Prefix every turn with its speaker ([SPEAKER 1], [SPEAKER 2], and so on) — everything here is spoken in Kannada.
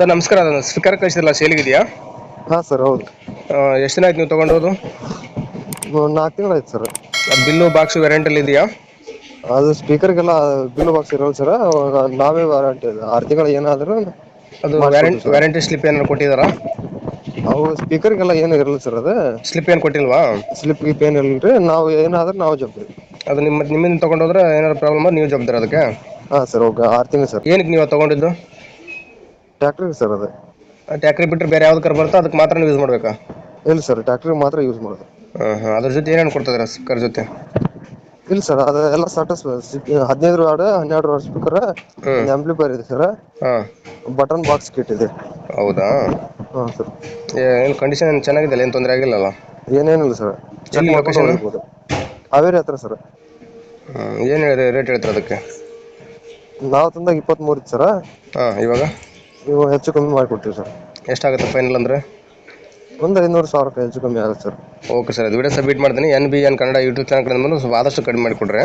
[SPEAKER 1] ಸರ್ ನಮಸ್ಕಾರ. ಅದನ್ನು ಸ್ಪೀಕರ್ ಕಳಿಸಿದ್ರಲ್ಲ ಸೇಲಿಗಿದೆಯಾ?
[SPEAKER 2] ಹಾಂ ಸರ್ ಹೌದು.
[SPEAKER 1] ಎಷ್ಟು ದಿನ ಆಯ್ತು ನೀವು ತೊಗೊಂಡೋದು?
[SPEAKER 2] ನಾಲ್ಕು ತಿಂಗಳಾಯ್ತು ಸರ್.
[SPEAKER 1] ಬಿಲ್ಲು ಬಾಕ್ಸು ವ್ಯಾರಂಟಲ್ಲಿ ಇದೆಯಾ?
[SPEAKER 2] ಅದು ಸ್ಪೀಕರ್ಗೆಲ್ಲ ಬಿಲ್ಲು ಬಾಕ್ಸ್ ಇರೋಲ್ಲ ಸರ್. ಅವಾಗ ನಾವೇ ವಾರಂಟಿ ಆರು ತಿಂಗಳು ಏನಾದರೂ
[SPEAKER 1] ಅದು ವ್ಯಾರಂಟಿ ವ್ಯಾರಂಟಿ ಸ್ಲಿಪ್ ಏನಾದ್ರು ಕೊಟ್ಟಿದ್ದಾರಾ
[SPEAKER 2] ಅವು ಸ್ಪೀಕರ್ಗೆಲ್ಲ ಏನು ಇರಲ್ಲ ಸರ್ ಅದು.
[SPEAKER 1] ಸ್ಲಿಪ್ ಏನು ಕೊಟ್ಟಿಲ್ವಾ?
[SPEAKER 2] ಸ್ಲಿಪ್ ಗಿಪ್ ಏನು ಇರಲ್ಲ ರೀ ನಾವು ಏನಾದ್ರೂ ನಾವು ಜವಾಬ್ದಾರಿ.
[SPEAKER 1] ಅದು ನಿಮ್ಮ ನಿಮ್ಮಿಂದ ತೊಗೊಂಡೋದ್ರೆ ಏನಾದ್ರು ಪ್ರಾಬ್ಲಮ್ ನೀವು ಜವಾಬ್ದಾರ ಅದಕ್ಕೆ?
[SPEAKER 2] ಹಾಂ ಸರ್ ಓಕೆ ಆರು ತಿಂಗಳು ಸರ್.
[SPEAKER 1] ಏನಕ್ಕೆ ನೀವು ತೊಗೊಂಡಿದ್ದು?
[SPEAKER 2] ಟ್ಯಾಕ್ಟ್ರಿಗೆ ಸರ್ ಅದು.
[SPEAKER 1] ಟ್ಯಾಕ್ಟ್ರಿ ಬಿಟ್ಟರೆ ಬೇರೆ ಯಾವ್ದಕ್ಕಾರ ಬರುತ್ತೋ ಅದಕ್ಕೆ ಮಾತ್ರ ನೀವು ಯೂಸ್ ಮಾಡಬೇಕಾ?
[SPEAKER 2] ಇಲ್ಲ ಸರ್ ಟ್ಯಾಕ್ಟ್ರಿಗೆ ಮಾತ್ರ ಯೂಸ್ ಮಾಡೋದು.
[SPEAKER 1] ಹಾಂ ಹಾಂ. ಅದ್ರ ಜೊತೆ ಏನೇನು ಕೊಡ್ತಿದ್ದೀರಾ ಸ್ಪೀಕರ್ ಜೊತೆ?
[SPEAKER 2] ಇಲ್ಲ ಸರ್ ಅದು ಎಲ್ಲ ಸಾಟಸ್ ಹದಿನೈದು ವಾರ್ಡ್ ಹನ್ನೆರಡು ವಾರ್ಡ್ ಸ್ಪೀಕರ್. ಆಂಪ್ಲಿಫೈರ್ ಇದೆ ಸರ್.
[SPEAKER 1] ಹಾಂ.
[SPEAKER 2] ಬಟನ್ ಬಾಕ್ಸ್ ಕಿಟ್ ಇದೆ.
[SPEAKER 1] ಹೌದಾ?
[SPEAKER 2] ಹಾಂ ಸರ್.
[SPEAKER 1] ಏನು ಕಂಡೀಷನ್ ಚೆನ್ನಾಗಿದೆ ಏನು ತೊಂದರೆ ಆಗಿಲ್ಲಲ್ಲ?
[SPEAKER 2] ಏನೇನಿಲ್ಲ ಸರ್.
[SPEAKER 1] ಎಲ್ಲಿ?
[SPEAKER 2] ಹಾವೇರಿ ಹತ್ರ ಸರ್.
[SPEAKER 1] ಏನು ಹೇಳಿದ್ರೆ ರೇಟ್ ಹೇಳ್ತಾರೆ ಅದಕ್ಕೆ?
[SPEAKER 2] ನಾವು ತಂದಾಗ ಇಪ್ಪತ್ತ್ಮೂರು ಇತ್ತು ಸರ್.
[SPEAKER 1] ಹಾಂ ಇವಾಗ?
[SPEAKER 2] ನೀವು ಹೆಚ್ಚು ಕಮ್ಮಿ ಮಾಡಿಕೊಡ್ತೀವಿ ಸರ್.
[SPEAKER 1] ಎಷ್ಟಾಗುತ್ತೆ ಫೈನಲ್ ಅಂದರೆ?
[SPEAKER 2] ಒಂದು ಐನೂರು ಸಾವಿರ ರೂಪಾಯಿ ಹೆಚ್ಚು ಕಮ್ಮಿ ಆಗುತ್ತೆ ಸರ್.
[SPEAKER 1] ಓಕೆ ಸರ್ ಅದು ವಿಡಿಯೋ ಸಬ್ಮಿಟ್ ಮಾಡ್ತೀನಿ. N B N Kannada YouTube channel ಸ್ವಲ್ಪ ಆದಷ್ಟು ಕಡಿಮೆ ಮಾಡಿಕೊಡ್ರಿ.